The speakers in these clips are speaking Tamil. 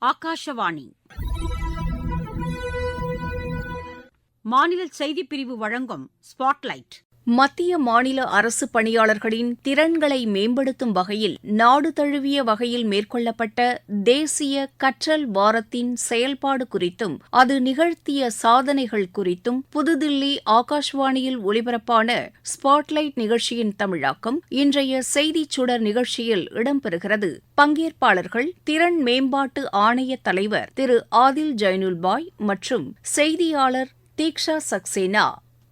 ஆகாஷவாணி. மாநில செய்திப் பிரிவு வழங்கும் ஸ்பாட்லைட். மத்திய மாநில அரசு பணியாளர்களின் திறன்களை மேம்படுத்தும் வகையில் நாடு தழுவிய வகையில் மேற்கொள்ளப்பட்ட தேசிய கற்றல் வாரத்தின் செயல்பாடு குறித்தும் அது நிகழ்த்திய சாதனைகள் குறித்தும் புதுதில்லி ஆகாஷ்வாணியில் ஒலிபரப்பான ஸ்பாட்லைட் நிகழ்ச்சியின் தமிழாக்கம் இன்றைய செய்திச் சுடர் நிகழ்ச்சியில் இடம்பெறுகிறது. பங்கேற்பாளர்கள் திறன் மேம்பாட்டு ஆணைய தலைவர் திரு ஆதில் ஜைனுல்பாய் மற்றும் செய்தியாளர் தீக்ஷா சக்சேனா.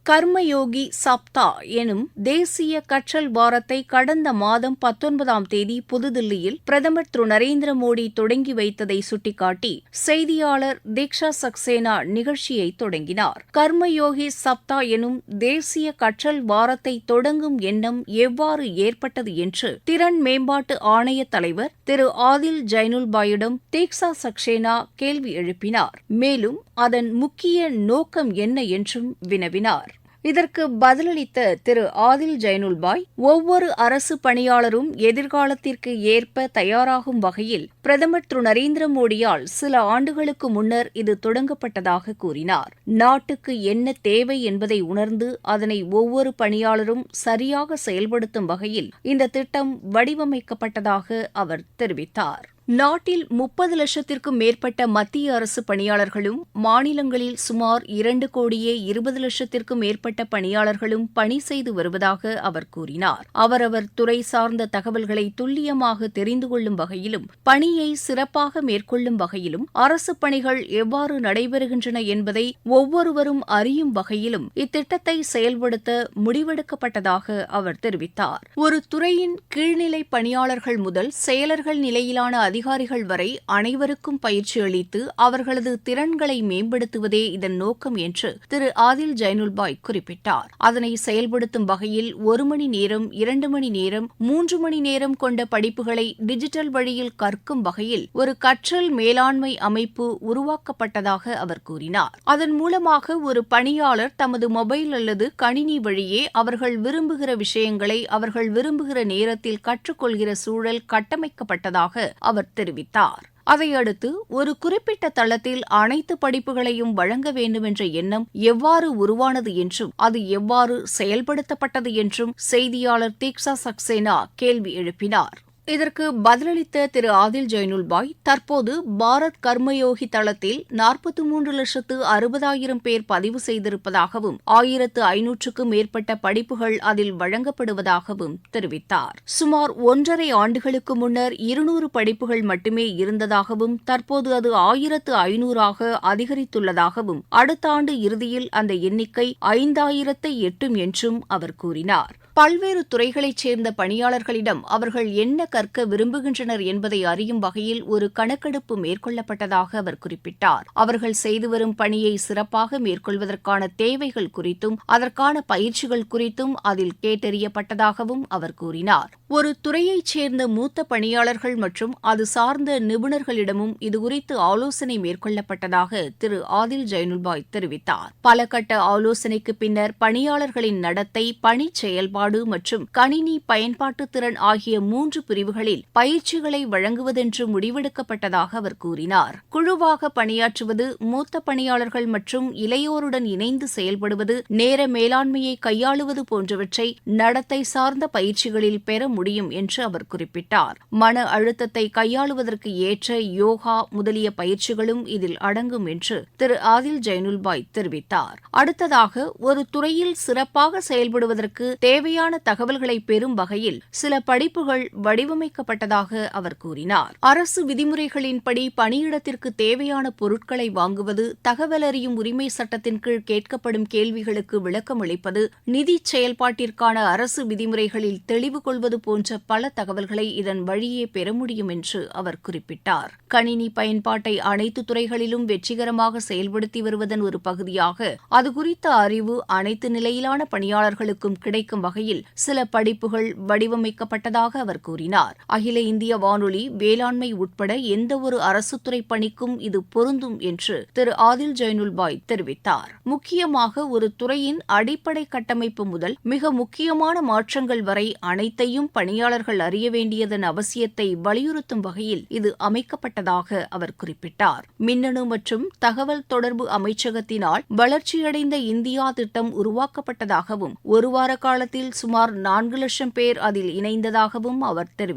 கர்மயோகி சப்தா எனும் தேசிய கற்றல் வாரத்தை கடந்த மாதம் பத்தொன்பதாம் தேதி புதுதில்லியில் பிரதமர் திரு நரேந்திர மோடி தொடங்கி வைத்ததை சுட்டிக்காட்டி செய்தியாளர் தீக்ஷா சக்சேனா நிகழ்ச்சியை தொடங்கினார். கர்மயோகி சப்தா எனும் தேசிய கற்றல் வாரத்தை தொடங்கும் எண்ணம் எவ்வாறு ஏற்பட்டது என்று திறன் மேம்பாட்டு ஆணைய தலைவர் திரு ஆதில் ஜைனுல்பாயிடம் தீக்ஷா சக்சேனா கேள்வி எழுப்பினார். மேலும் அதன் முக்கிய நோக்கம் என்ன என்றும் வினவினார். இதற்கு பதிலளித்த திரு ஆதில் ஜைனுல்பாய் ஒவ்வொரு அரசு பணியாளரும் எதிர்காலத்திற்கு ஏற்ப தயாராகும் வகையில் பிரதமர் திரு நரேந்திர மோடியால் சில ஆண்டுகளுக்கு முன்னர் இது தொடங்கப்பட்டதாக கூறினார். நாட்டுக்கு என்ன தேவை என்பதை உணர்ந்து அதனை ஒவ்வொரு பணியாளரும் சரியாக செயல்படுத்தும் வகையில் இந்த திட்டம் வடிவமைக்கப்பட்டதாக அவர் தெரிவித்தார். நாட்டில் முப்பது லட்சத்திற்கும் மேற்பட்ட மத்திய அரசு பணியாளர்களும் மாநிலங்களில் சுமார் இரண்டு கோடியே இருபது லட்சத்திற்கும் மேற்பட்ட பணியாளர்களும் பணி செய்து வருவதாக அவர் கூறினார். அவரவர் துறை சார்ந்த தகவல்களை துல்லியமாக தெரிந்து கொள்ளும் வகையிலும் பணியை சிறப்பாக மேற்கொள்ளும் வகையிலும் அரசு பணிகள் எவ்வாறு நடைபெறுகின்றன என்பதை ஒவ்வொருவரும் அறியும் வகையிலும் இத்திட்டத்தை செயல்படுத்த முடிவெடுக்கப்பட்டதாக அவர் தெரிவித்தார். ஒரு துறையின் கீழ்நிலை பணியாளர்கள் முதல் செயலர்கள் நிலையிலான அதிகாரிகள் வரை அனைவருக்கும் பயிற்சி அளித்து அவர்களது திறன்களை மேம்படுத்துவதே இதன் நோக்கம் என்று திரு ஆதில் ஜைனுல்பாய் குறிப்பிட்டார். அதனை செயல்படுத்தும் வகையில் ஒரு மணி நேரம் இரண்டு மணி நேரம் மூன்று மணி நேரம் கொண்ட படிப்புகளை டிஜிட்டல் வழியில் கற்கும் வகையில் ஒரு கற்றல் மேலாண்மை அமைப்பு உருவாக்கப்பட்டதாக அவர் கூறினார். அதன் மூலமாக ஒரு பணியாளர் தமது மொபைல் அல்லது கணினி வழியே அவர்கள் விரும்புகிற விஷயங்களை அவர்கள் விரும்புகிற நேரத்தில் கற்றுக்கொள்கிற சூழல் கட்டமைக்கப்பட்டதாக அவர் அவர் தெரிவித்தார். அதையடுத்து ஒரு குறிப்பிட்ட தளத்தில் அனைத்து படிப்புகளையும் வழங்க வேண்டுமென்ற எண்ணம் எவ்வாறு உருவானது என்றும் அது எவ்வாறு செயல்படுத்தப்பட்டது என்றும் செய்தியாளர் தீக்ஷா சக்சேனா கேள்வி எழுப்பினார். இதற்கு பதிலளித்த திரு. ஆதில் ஜைனுல்பாய் தற்போது பாரத் கர்மயோகி தளத்தில் நாற்பத்தி மூன்று லட்சத்து அறுபதாயிரம் பேர் பதிவு செய்திருப்பதாகவும் ஆயிரத்து ஐநூற்றுக்கும் மேற்பட்ட படிப்புகள் அதில் வழங்கப்படுவதாகவும் தெரிவித்தார். சுமார் ஒன்றரை ஆண்டுகளுக்கு முன்னர் இருநூறு படிப்புகள் மட்டுமே இருந்ததாகவும் தற்போது அது ஆயிரத்து ஐநூறாக அதிகரித்துள்ளதாகவும் அடுத்த ஆண்டு இறுதியில் அந்த எண்ணிக்கை ஐந்தாயிரத்தை எட்டும் என்றும் அவர் கூறினார். பல்வேறு துறைகளைச் சேர்ந்த பணியாளர்களிடம் அவர்கள் என்ன கற்க விரும்புகின்றனர் என்பதை அறியும் வகையில் ஒரு கணக்கெடுப்பு மேற்கொள்ளப்பட்டதாக அவர் குறிப்பிட்டார். அவர்கள் செய்து வரும் பணியை சிறப்பாக மேற்கொள்வதற்கான தேவைகள் குறித்தும் அதற்கான பயிற்சிகள் குறித்தும் அதில் கேட்டறியப்பட்டதாகவும் அவர் கூறினார். ஒரு துறையைச் சேர்ந்த மூத்த பணியாளர்கள் மற்றும் அது சார்ந்த நிபுணர்களிடமும் இதுகுறித்து ஆலோசனை மேற்கொள்ளப்பட்டதாக திரு. ஆதில் ஜைனுல்பாய் தெரிவித்தார். பல கட்ட ஆலோசனைக்கு பின்னர் பணியாளர்களின் நடத்தை பணி செயல்பாடு மற்றும் கணினி பயன்பாட்டு திறன் ஆகிய மூன்று பிரிவு பிரிவுகளில் பயிற்சிகளை வழங்குவதென்று முடிவெடுக்கப்பட்டதாக அவர் கூறினார். குழுவாக பணியாற்றுவது மூத்த பணியாளர்கள் மற்றும் இளையோருடன் இணைந்து செயல்படுவது நேர மேலாண்மையை கையாளுவது போன்றவற்றை நடத்தை சார்ந்த பயிற்சிகளில் பெற முடியும் என்று அவர் குறிப்பிட்டார். மன அழுத்தத்தை கையாளுவதற்கு ஏற்ற யோகா முதலிய பயிற்சிகளும் இதில் அடங்கும் என்று திரு ஆதில் ஜெயனுல்பாய் தெரிவித்தார். அடுத்ததாக ஒரு துறையில் சிறப்பாக செயல்படுவதற்கு தேவையான தகவல்களை பெறும் வகையில் சில படிப்புகள் வடிவமைக்கப்பட்டதாக அவர் கூறினார். அரசு விதிமுறைகளின்படி பணியிடத்திற்கு தேவையான பொருட்களை வாங்குவது தகவல் அறியும் உரிமை சட்டத்தின் கீழ் கேட்கப்படும் கேள்விகளுக்கு விளக்கம் அளிப்பது நிதி செயல்பாட்டிற்கான அரசு விதிமுறைகளில் தெளிவு கொள்வது போன்ற பல தகவல்களை இதன் வழியே பெற முடியும் என்று அவர் குறிப்பிட்டார். கணினி பயன்பாட்டை அனைத்து துறைகளிலும் வெற்றிகரமாக செயல்படுத்தி வருவதன் ஒரு பகுதியாக அது குறித்த அறிவு அனைத்து நிலையிலான பணியாளர்களுக்கும் கிடைக்கும் வகையில் வகையில் சில படிப்புகள் வடிவமைக்கப்பட்டதாக அவர் கூறினார். அகில இந்திய வானொலி வேளாண்மை உட்பட எந்தவொரு அரசுத்துறை பணிக்கும் இது பொருந்தும் என்று திரு. ஆதில் ஜைனுல்பாய் தெரிவித்தார். முக்கியமாக ஒரு துறையின் அடிப்படை கட்டமைப்பு முதல் மிக முக்கியமான மாற்றங்கள் வரை அனைத்தையும் பணியாளர்கள் அறிய வேண்டியதன் அவசியத்தை வலியுறுத்தும் வகையில் இது அமைக்கப்பட்டதாக அவர் குறிப்பிட்டார். மின்னணு மற்றும் தகவல் தொடர்பு அமைச்சகத்தினால் வளர்ச்சியடைந்த இந்தியா திட்டம் உருவாக்கப்பட்டதாகவும் ஒரு வார காலத்தில் சுமார் நான்கு லட்சம் பேர் அதில் இணைந்ததாகவும் அவர் தெரிவித்தார்.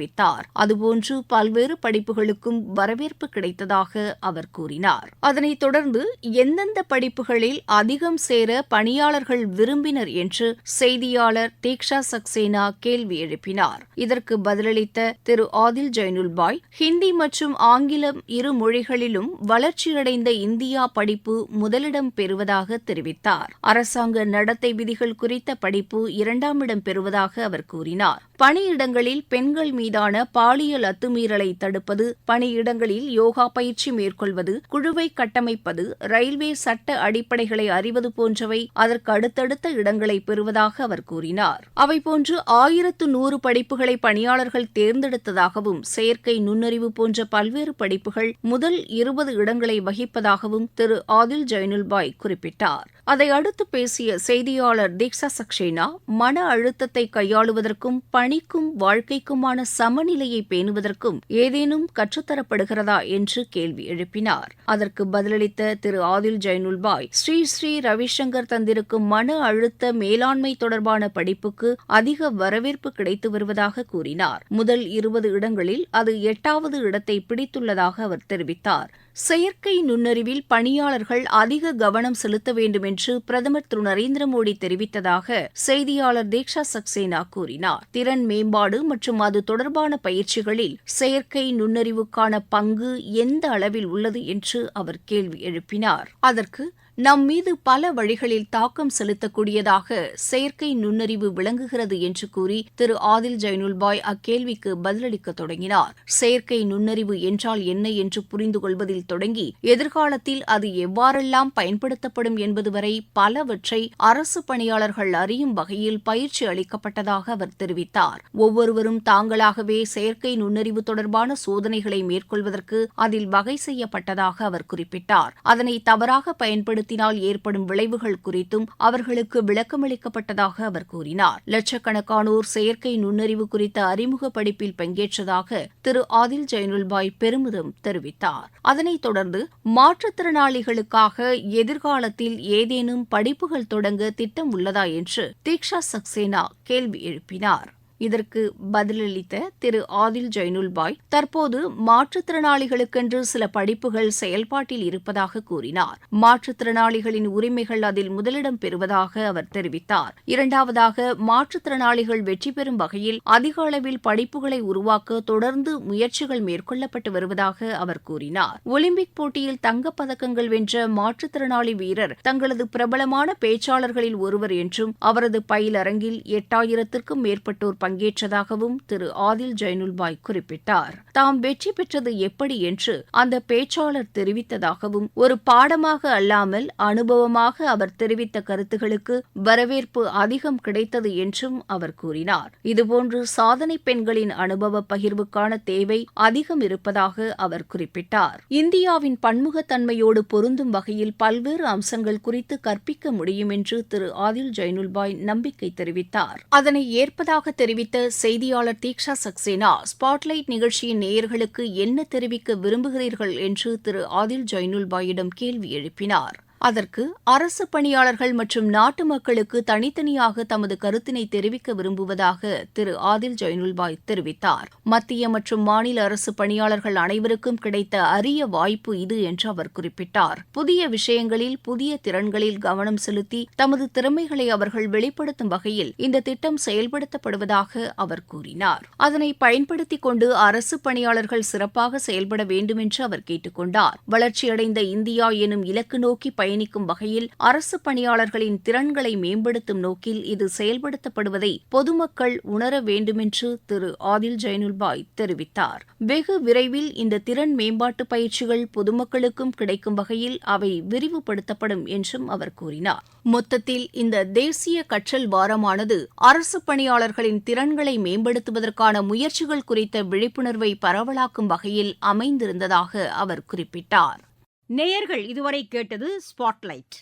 அதுபோன்று பல்வேறு படிப்புகளுக்கும் வரவேற்பு கிடைத்ததாக அவர் கூறினார். அதனைத் தொடர்ந்து எந்தெந்த படிப்புகளில் அதிகம் சேர பணியாளர்கள் விரும்பினர் என்று செய்தியாளர் தீக்ஷா சக்சேனா கேள்வி எழுப்பினார். இதற்கு பதிலளித்த திரு ஆதில் ஜைனுல்பாய் ஹிந்தி மற்றும் ஆங்கிலம் இரு மொழிகளிலும் வளர்ச்சியடைந்த இந்தியா படிப்பு முதலிடம் பெறுவதாக தெரிவித்தார். அரசாங்க நடத்தை விதிகள் குறித்த படிப்பு இரண்டாம் இடம் பெறுவதாக அவர் கூறினார். பணியிடங்களில் பெண்கள் மீதான பாலியல் அத்துமீறலை தடுப்பது பணியிடங்களில் யோகா பயிற்சி மேற்கொள்வது குழுவை கட்டமைப்பது ரயில்வே சட்ட அடிப்படைகளை அறிவது போன்றவை அதற்கு அடுத்தடுத்த இடங்களை பெறுவதாக அவர் கூறினார். அவை போன்று ஆயிரத்து நூறு படிப்புகளை பணியாளர்கள் தேர்ந்தெடுத்ததாகவும் செயற்கை நுண்ணறிவு போன்ற பல்வேறு படிப்புகள் முதல் இருபது இடங்களை வகிப்பதாகவும் திரு ஆதில் ஜைனுல்பாய் குறிப்பிட்டார். அதை அடுத்து பேசிய செய்தியாளர் தீக்ஷா சக்சேனா மன அழுத்தத்தை கையாளுவதற்கும் பணிக்கும் வாழ்க்கைக்குமான சமநிலையை பேணுவதற்கும் ஏதேனும் கற்றுத்தரப்படுகிறதா என்று கேள்வி எழுப்பினார். அதற்கு பதிலளித்த திரு. ஆதில் ஜைனுல்பாய் ஸ்ரீ ஸ்ரீ ரவிசங்கர் தந்திருக்கும் மன அழுத்த மேலாண்மை தொடர்பான படிப்புக்கு அதிக வரவேற்பு கிடைத்து வருவதாக கூறினார். முதல் இருபது இடங்களில் அது எட்டாவது இடத்தை பிடித்துள்ளதாக அவர் தெரிவித்தார். செயற்கை நுண்ணறிவில் பணியாளர்கள் அதிக கவனம் செலுத்த வேண்டும் என்று பிரதமர் திரு. நரேந்திர மோடி தெரிவித்ததாக செய்தியாளர் தீக்ஷா சக்சேனா கூறினார். திறன் மேம்பாடு மற்றும் அது தொடர்பான பயிற்சிகளில் செயற்கை நுண்ணறிவுக்கான பங்கு எந்த அளவில் உள்ளது என்று அவர் கேள்வி எழுப்பினார். அதற்கு நம் மீது பல வழிகளில் தாக்கம் செலுத்தக்கூடியதாக செயற்கை நுண்ணறிவு விளங்குகிறது என்று கூறி திரு ஆதில் ஜைனுல்பாய் அக்கேள்விக்கு பதிலளிக்க தொடங்கினார். செயற்கை நுண்ணறிவு என்றால் என்ன என்று புரிந்து கொள்வதில் தொடங்கி எதிர்காலத்தில் அது எவ்வாறெல்லாம் பயன்படுத்தப்படும் என்பது வரை பலவற்றை அரசு பணியாளர்கள் அறியும் வகையில் பயிற்சி அளிக்கப்பட்டதாக அவர் தெரிவித்தார். ஒவ்வொருவரும் தாங்களாகவே செயற்கை நுண்ணறிவு தொடர்பான சோதனைகளை மேற்கொள்வதற்கு அதில் வகை செய்யப்பட்டதாக அவர் குறிப்பிட்டார். அதனை தவறாக பயன்படுத்த மாற்றத்தினால் ஏற்படும் விளைவுகள் குறித்தும் அவர்களுக்கு விளக்கமளிக்கப்பட்டதாக அவர் கூறினார். லட்சக்கணக்கானோர் செயற்கை நுண்ணறிவு குறித்த அறிமுக படிப்பில் பங்கேற்றதாக திரு ஆதில் ஜெயனுல்பாய் பெருமிதம் தெரிவித்தார். அதனைத் தொடர்ந்து மாற்றுத்திறனாளிகளுக்காக எதிர்காலத்தில் ஏதேனும் படிப்புகள் தொடங்க திட்டம் உள்ளதா என்று தீக்ஷா சக்சேனா கேள்வி எழுப்பினார். இதற்கு பதிலளித்த திரு ஆதில் ஜைனுல்பாய் தற்போது மாற்றுத்திறனாளிகளுக்கென்று சில படிப்புகள் செயல்பாட்டில் இருப்பதாக கூறினார். மாற்றுத்திறனாளிகளின் உரிமைகள் அதில் முதலிடம் பெறுவதாக அவர் தெரிவித்தார். இரண்டாவதாக மாற்றுத்திறனாளிகள் வெற்றி பெறும் வகையில் அதிக அளவில் படிப்புகளை உருவாக்க தொடர்ந்து முயற்சிகள் மேற்கொள்ளப்பட்டு வருவதாக அவர் கூறினார். ஒலிம்பிக் போட்டியில் தங்கப்பதக்கங்கள் வென்ற மாற்றுத்திறனாளி வீரர் தங்களது பிரபலமான பேச்சாளர்களில் ஒருவர் என்றும் அவரது பயிலரங்கில் எட்டாயிரத்திற்கும் மேற்பட்டோர் பங்கேற்றதாகவும் திரு ஆதில் ஜைனுல்பாய் குறிப்பிட்டார். தாம் வெற்றி பெற்றது எப்படி என்று அந்த பேச்சாளர் தெரிவித்ததாகவும் ஒரு பாடமாக அல்லாமல் அனுபவமாக அவர் தெரிவித்த கருத்துகளுக்கு வரவேற்பு அதிகம் கிடைத்தது என்றும் அவர் கூறினார். இதுபோன்று சாதனை பெண்களின் அனுபவ பகிர்வுக்கான தேவை அதிகம் இருப்பதாக அவர் குறிப்பிட்டார். இந்தியாவின் பன்முகத்தன்மையோடு பொருந்தும் வகையில் பல்வேறு அம்சங்கள் குறித்து கற்பிக்க முடியும் என்று திரு ஆதில் ஜைனுல்பாய் நம்பிக்கை தெரிவித்தார். அதனை ஏற்பதாக தெரிவித்த செய்தியாளர் தீக்ஷா சக்சேனா ஸ்பாட்லைட் நிகழ்ச்சியின் நேயர்களுக்கு என்ன தெரிவிக்க விரும்புகிறீர்கள் என்று திரு ஆதில் ஜைனுல்பாயிடம் கேள்வி எழுப்பினார். அதற்கு அரசு பணியாளர்கள் மற்றும் நாட்டு மக்களுக்கு தனித்தனியாக தமது கருத்தினை தெரிவிக்க விரும்புவதாக திரு. ஆதில் ஜெயினுல்பாய் தெரிவித்தார். மத்திய மற்றும் மாநில அரசு பணியாளர்கள் அனைவருக்கும் கிடைத்த அரிய வாய்ப்பு இது என்று அவர் குறிப்பிட்டார். புதிய விஷயங்களில் புதிய திறன்களில் கவனம் செலுத்தி தமது திறமைகளை அவர்கள் வெளிப்படுத்தும் வகையில் இந்த திட்டம் செயல்படுத்தப்படுவதாக அவர் கூறினார். அதனை பயன்படுத்திக் கொண்டு அரசு பணியாளர்கள் சிறப்பாக செயல்பட வேண்டும் என்று அவர் கேட்டுக் கொண்டார். வளர்ச்சியடைந்த இந்தியா எனும் இலக்கு நோக்கி பயணிக்கும் வகையில் அரசு பணியாளர்களின் திறன்களை மேம்படுத்தும் நோக்கில் இது செயல்படுத்தப்படுவதை பொதுமக்கள் உணர வேண்டுமென்று திரு ஆதில் ஜைனுல்பாய் தெரிவித்தார். வெகு விரைவில் இந்த திறன் மேம்பாட்டு பயிற்சிகள் பொதுமக்களுக்கும் கிடைக்கும் வகையில் அவை விரிவுபடுத்தப்படும் என்றும் அவர் கூறினார். மொத்தத்தில் இந்த தேசிய கற்றல் வாரமானது அரசு பணியாளர்களின் திறன்களை மேம்படுத்துவதற்கான முயற்சிகள் குறித்த விழிப்புணர்வை பரவலாக்கும் வகையில் அமைந்திருந்ததாக அவர் குறிப்பிட்டார். நேயர்கள் இதுவரை கேட்டது ஸ்பாட்லைட்